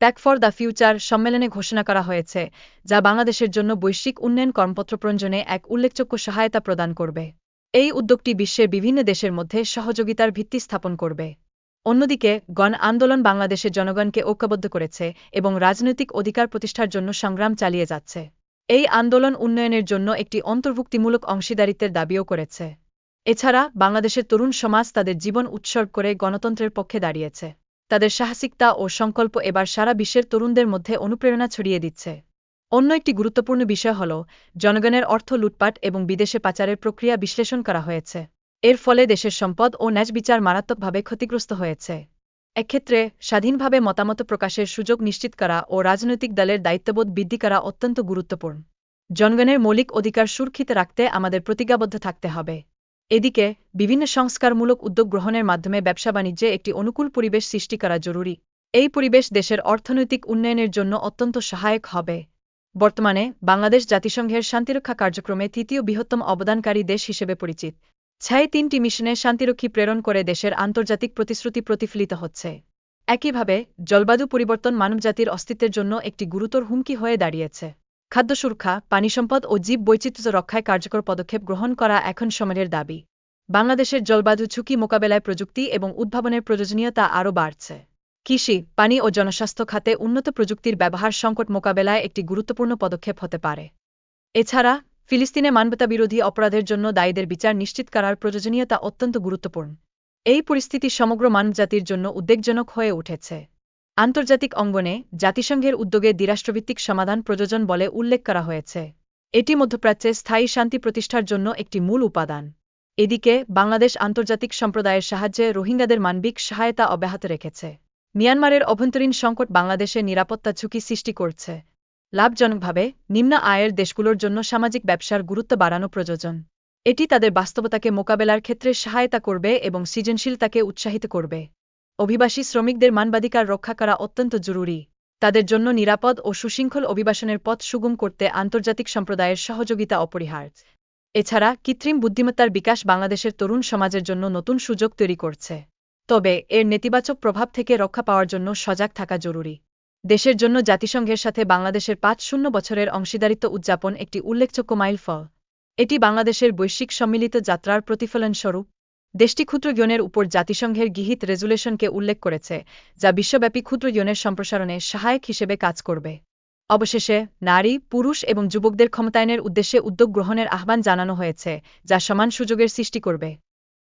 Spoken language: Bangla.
প্যাক ফর দ্য ফিউচার সম্মেলনে ঘোষণা করা হয়েছে, যা বাংলাদেশের জন্য বৈশ্বিক উন্নয়ন কর্মপত্র প্রঞ্জনে এক উল্লেখযোগ্য সহায়তা প্রদান করবে। এই উদ্যোগটি বিশ্বের বিভিন্ন দেশের মধ্যে সহযোগিতার ভিত্তি স্থাপন করবে। অন্যদিকে, গণ আন্দোলন বাংলাদেশের জনগণকে ঐক্যবদ্ধ করেছে এবং রাজনৈতিক অধিকার প্রতিষ্ঠার জন্য সংগ্রাম চালিয়ে যাচ্ছে। এই আন্দোলন উন্নয়নের জন্য একটি অন্তর্ভুক্তিমূলক অংশীদারিত্বের দাবিও করেছে। এছাড়া, বাংলাদেশের তরুণ সমাজ তাদের জীবন উৎসর্গ করে গণতন্ত্রের পক্ষে দাঁড়িয়েছে। তাদের সাহসিকতা ও সংকল্প এবার সারা বিশ্বের তরুণদের মধ্যে অনুপ্রেরণা ছড়িয়ে দিচ্ছে। অন্য একটি গুরুত্বপূর্ণ বিষয় হল, জনগণের অর্থ লুটপাট এবং বিদেশে পাচারের প্রক্রিয়া বিশ্লেষণ করা হয়েছে। এর ফলে দেশের সম্পদ ও ন্যাচ বিচার মারাত্মকভাবে ক্ষতিগ্রস্ত হয়েছে। এক্ষেত্রে, স্বাধীনভাবে মতামত প্রকাশের সুযোগ নিশ্চিত করা ও রাজনৈতিক দলের দায়িত্ববোধ বৃদ্ধি করা অত্যন্ত গুরুত্বপূর্ণ। জনগণের মৌলিক অধিকার সুরক্ষিত রাখতে আমাদের প্রতিজ্ঞাবদ্ধ থাকতে হবে। এদিকে, বিভিন্ন সংস্কারমূলক উদ্যোগ গ্রহণের মাধ্যমে ব্যবসা বাণিজ্যে একটি অনুকূল পরিবেশ সৃষ্টি করা জরুরি। এই পরিবেশ দেশের অর্থনৈতিক উন্নয়নের জন্য অত্যন্ত সহায়ক হবে। বর্তমানে, বাংলাদেশ জাতিসংঘের শান্তিরক্ষা কার্যক্রমে তৃতীয় বৃহত্তম অবদানকারী দেশ হিসেবে পরিচিত। ছায় তিনটি মিশনে শান্তিরক্ষী প্রেরণ করে দেশের আন্তর্জাতিক প্রতিশ্রুতি প্রতিফলিত হচ্ছে। একইভাবে, জলবায়ু পরিবর্তন মানবজাতির অস্তিত্বের জন্য একটি গুরুতর হুমকি হয়ে দাঁড়িয়েছে। খাদ্য সুরক্ষা, পানি সম্পদ ও জীব বৈচিত্র্য রক্ষায় কার্যকর পদক্ষেপ গ্রহণ করা এখন সময়ের দাবি। বাংলাদেশের জলবায়ু ঝুঁকি মোকাবেলায় প্রযুক্তি এবং উদ্ভাবনের প্রয়োজনীয়তা আরও বাড়ছে। কৃষি, পানি ও জনস্বাস্থ্য খাতে উন্নত প্রযুক্তির ব্যবহার সংকট মোকাবেলায় একটি গুরুত্বপূর্ণ পদক্ষেপ হতে পারে। এছাড়া, ফিলিস্তিনে মানবতাবিরোধী অপরাধের জন্য দায়ীদের বিচার নিশ্চিত করার প্রয়োজনীয়তা অত্যন্ত গুরুত্বপূর্ণ। এই পরিস্থিতি সমগ্র মানবজাতির জন্য উদ্বেগজনক হয়ে উঠেছে। আন্তর্জাতিক অঙ্গনে জাতিসংঘের উদ্যোগে দ্বিরাষ্ট্রভিত্তিক সমাধান প্রযোজন বলে উল্লেখ করা হয়েছে। এটি মধ্যপ্রাচ্যে স্থায়ী শান্তি প্রতিষ্ঠার জন্য একটি মূল উপাদান। এদিকে, বাংলাদেশ আন্তর্জাতিক সম্প্রদায়ের সাহায্যে রোহিঙ্গাদের মানবিক সহায়তা অব্যাহত রেখেছে। মিয়ানমারের অভ্যন্তরীণ সংকট বাংলাদেশে নিরাপত্তা ঝুঁকি সৃষ্টি করছে। লাভজনকভাবে, নিম্ন আয়ের দেশগুলোর জন্য সামাজিক ব্যবসার গুরুত্ব বাড়ানো প্রয়োজন। এটি তাদের বাস্তবতাকে মোকাবেলার ক্ষেত্রে সহায়তা করবে এবং সৃজনশীলতাকে উৎসাহিত করবে। অভিবাসী শ্রমিকদের মানবাধিকার রক্ষা করা অত্যন্ত জরুরি। তাদের জন্য নিরাপদ ও সুশৃঙ্খল অভিবাসনের পথ সুগম করতে আন্তর্জাতিক সম্প্রদায়ের সহযোগিতা অপরিহার্য। এছাড়া কৃত্রিম বুদ্ধিমত্তার বিকাশ বাংলাদেশের তরুণ সমাজের জন্য নতুন সুযোগ তৈরি করছে। তবে এর নেতিবাচক প্রভাব থেকে রক্ষা পাওয়ার জন্য সজাগ থাকা জরুরি। দেশের জন্য জাতিসংঘের সাথে বাংলাদেশের পাঁচ শূন্য বছরের অংশীদারিত্ব উদযাপন একটি উল্লেখযোগ্য মাইলফল। এটি বাংলাদেশের বৈশ্বিক সম্মিলিত যাত্রার প্রতিফলনস্বরূপ দেশটি ক্ষুদ্র ইয়নের উপর জাতিসংঘের গৃহীত রেজুলেশনকে উল্লেখ করেছে, যা বিশ্বব্যাপী ক্ষুদ্র ইয়নের সম্প্রসারণে সহায়ক হিসেবে কাজ করবে। অবশেষে, নারী, পুরুষ এবং যুবকদের ক্ষমতায়নের উদ্দেশ্যে উদ্যোগ গ্রহণের আহ্বান জানানো হয়েছে, যা সমান সুযোগের সৃষ্টি করবে।